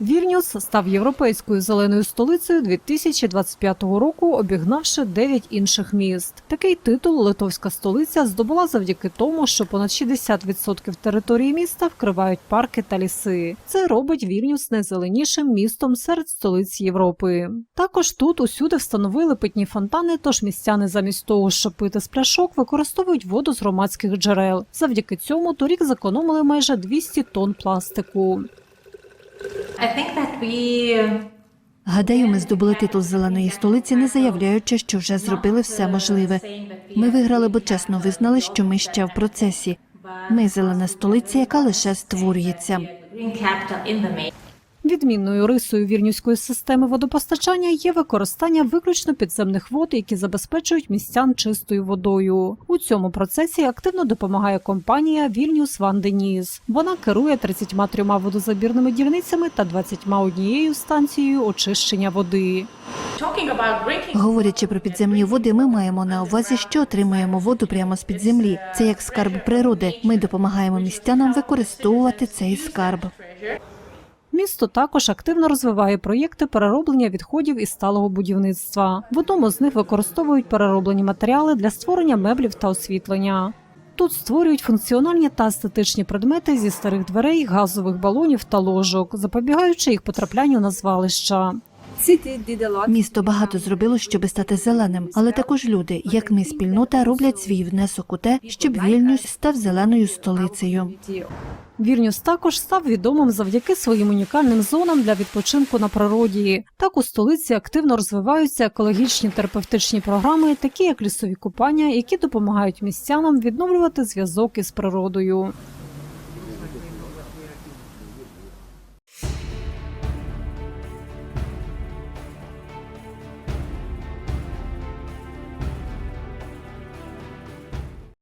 Вільнюс став європейською зеленою столицею 2025 року, обігнавши 9 інших міст. Такий титул литовська столиця здобула завдяки тому, що понад 60% території міста вкривають парки та ліси. Це робить Вільнюс найзеленішим містом серед столиць Європи. Також тут усюди встановили питні фонтани, тож містяни замість того, щоб пити з пляшок, використовують воду з громадських джерел. Завдяки цьому торік зекономили майже 200 тонн пластику. Гадаю, ми здобули титул зеленої столиці, не заявляючи, що вже зробили все можливе. Ми виграли, бо чесно визнали, що ми ще в процесі. Ми зелена столиця, яка лише створюється. Відмінною рисою вірнюської системи водопостачання є використання виключно підземних вод, які забезпечують містян чистою водою. У цьому процесі активно допомагає компанія Вільнюс Ван Деніс. Вона керує 33 водозабірними дільницями та 21 станцією очищення води. Говорячи про підземні води, ми маємо на увазі, що отримуємо воду прямо з під землі. Це як скарб природи. Ми допомагаємо містянам використовувати цей скарб. Місто також активно розвиває проєкти перероблення відходів із сталого будівництва. В одному з них використовують перероблені матеріали для створення меблів та освітлення. Тут створюють функціональні та естетичні предмети зі старих дверей, газових балонів та ложок, запобігаючи їх потраплянню на звалища. Місто багато зробило, щоб стати зеленим, але також люди, як ми, спільнота, роблять свій внесок у те, щоб Вільнюс став зеленою столицею. Вільнюс також став відомим завдяки своїм унікальним зонам для відпочинку на природі. Так у столиці активно розвиваються екологічні терапевтичні програми, такі як лісові купання, які допомагають містянам відновлювати зв'язок із природою.